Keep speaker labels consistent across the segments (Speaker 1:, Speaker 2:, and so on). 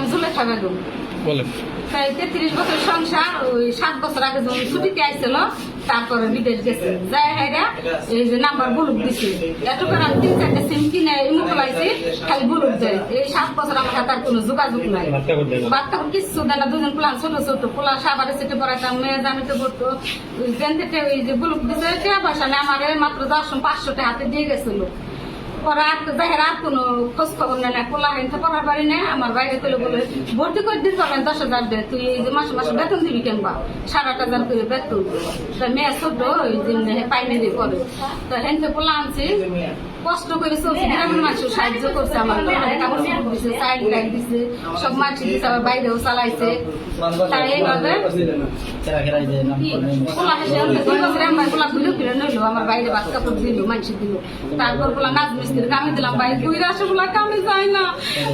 Speaker 1: নাম জুলেখা বেগম
Speaker 2: বলেন
Speaker 1: তাই তেত্রিশ বছর সংসার ওই সাত বছর আগে যখন ছুটিতে আইছিল তারপরে বিদেশ গেছে। যাই হাইরা এই যে নাম্বার বুলুক দিছে। এত করে আমি তিন চারটে সিম কিনে ইমু খালি বুলুক দেয় এই সাত বছর আমার সাথে আর কোনো যোগাযোগ নাই। বাচ্চা কিচ্ছু দেয় না দুজন পোলা ছোট ছোট পোলা সাবারে সেটে পড়াইতাম মেয়ে জানিতে পড়তো। থেকে ওই যে বুলুক দিছে আমার মাত্র দশ পাঁচশো টাকা হাতে দিয়ে গেছিল। পরে আর তো কোনো খোঁজ খবর নেই না পোলা হেনতে পড়ার আমার বাইরে তুলে বলে, ভর্তি করে দিতে পারবেন দশ হাজার দে, তুই যে মাসে মাসে বেতন দিবি কেনবা সাত আট হাজার করে বেতন। তা মেয়ে ওই যে পাইনি দিয়ে করে তো হেনতে পোলা আনছি, কষ্ট করে চলছে, গ্রামের মানুষ সাহায্য করছে আমার সাইড লাইট দিছে সব মাছ দিছে, আবার বাইরেও চালাইছে। তার এইভাবে? পোলা হেসে আমার বাইরে ভাত কাপড় দিল মানুষ দিল। তারপর পোলা নাচ মিস্ত্রি কামে দিলাম বাইরে দুই রাশে পোলা কামে যায় না।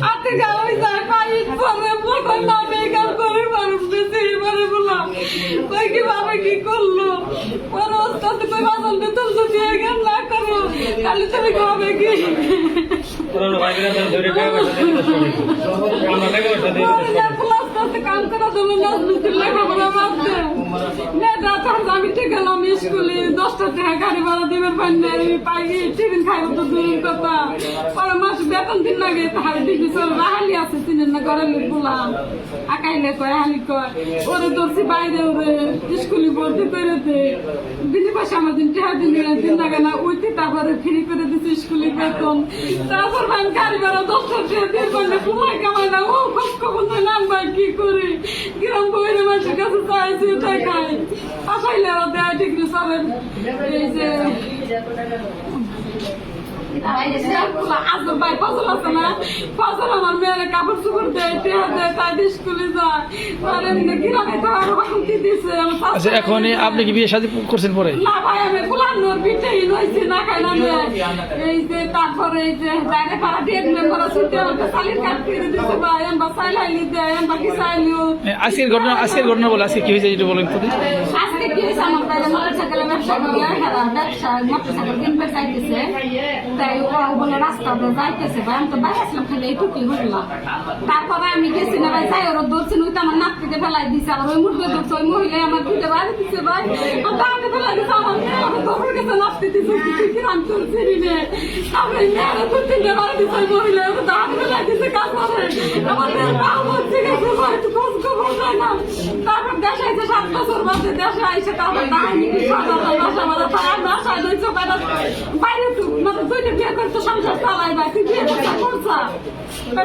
Speaker 1: হাতে গাওয়াই যায় পাই পরে পোলা না বেকার করে মানুষ বেশি পরে পোলা কই কি বাবা কি করল? পরে ওস্তাদ কই বাজার বেতন যদি এগান না করো তাহলে তুমি খাবে কি? কাম করা নাচ মিস্ত্রি লেখাপড়া বাদতে মেয়েটা তখন আমি স্কুলে, দশটা টাকা গাড়ি ভাড়া দিবেন পাইনি পাই টিফিন খাইব তো দূরের কথা। পরে মাস বেতন দিন লাগে তাহারে দিবি চল, রাহালি আছে, চিনেন না ঘরের লোক বললাম আকাইলে কয় হালি কয়, ওরে ধরছি বাইরে, ওরে স্কুলে ভর্তি করে দে। দিনে পাশে আমার দিন টাকা দিন দিন লাগে না উঠতে তারপরে ফ্রি করে দিচ্ছে স্কুলে বেতন। তারপর আমি গাড়ি ভাড়া দশটা টাকা দিয়ে করলে কুমায় কামাই না, ও খোঁজ খবর কি করে? আসাইলে ওরা দেয় ডিগ্রি সবের এই যে আজর ভাই ফসল আছে না? ফসল আমার মেয়ের কাপড় চুপড় দেয় টেহা দেয় তাই দিয়ে স্কুলে যায়। আর এমনি গ্রামে তো আরও শান্তি দিছে আমার শাশুড়ি-
Speaker 2: আচ্ছা এখন আপনি কি বিয়ে শাদী করছেন পরে?
Speaker 1: না ভাই আমি ফুলানোর পিঠেই নইছি না খাইলাম রে। এই যে তারপরে এই যে বাইরে পাড়া দিয়ে মেম্বার ছুটে আমাকে সালির কাট করে দিছে ভাই এমবা সাইলাইলি দেয় এমবা কি সাইলিও
Speaker 2: আজকের ঘটনা আজকের ঘটনা বলে আজকে কি হয়েছে যেটা বলেন তো।
Speaker 1: আজকে কি হয়েছে আমার বাইরে মোটরসাইকেলে ব্যবসা করে হেরা ব্যবসা মোটরসাইকেল কিনতে চাইতেছে তাই ও বলে, রাস্তা দিয়ে যাইতেছে ভাই, আমি তো বাইরে আসলাম খালি এইটুকুই হইলাম তারপরে আমি গেছি না ভাই, যাই ওরা ধরছি ওই তো আমার নাপিতে ফেলাই দিছে, আবার ওই মুরগে ধরছে, ওই মহিলা আমার পিঠে বাইরে দিচ্ছে ভাই। আর তাকে ফেলাই দিছে, আমার মেয়ে আমার দৌড়ে গেছে নাপতে দিছে, কি কি রাম চলছে রে তারপরে মেয়েরা দু তিনটে বারে দিছে, ওই মহিলা ওকে দাঁড় ফেলাই দিছে, কাজ করে। আমার মেয়ের পা হচ্ছে গেছে ভাই একটু খোঁজ খবর দেয় না এসে সাত বছর বাদে দেশে আইসে তারপর কি সাদা বাসা মারা তার বাসায় রয়েছে বাইরে বাইরে তো মানে দুইটা বিয়ে করতে সংসার চালাই ভাই তুই বিয়ে করছা? করছা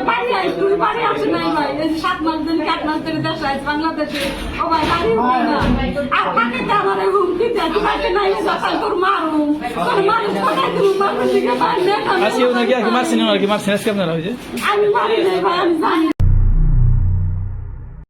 Speaker 1: বাড়ি আই তুই বাড়ি আসে নাই ভাই। এই যে সাত মাস দিন আট মাস ধরে দেশে আইস বাংলাদেশে। ও ভাই বাড়ি উঠবে না। আর তাকে তো আমার হুমকি দেয় তুই বাড়িতে নাই সকাল তোর মারু তোর মানুষ কোথায় তুমি মানুষ দিকে নেতা
Speaker 2: আজকে ওনাকে আর মারছেন ওনার কি মারছেন? আজকে আপনারা হয়েছে
Speaker 1: আমি মারি নাই ভাই আমি জানি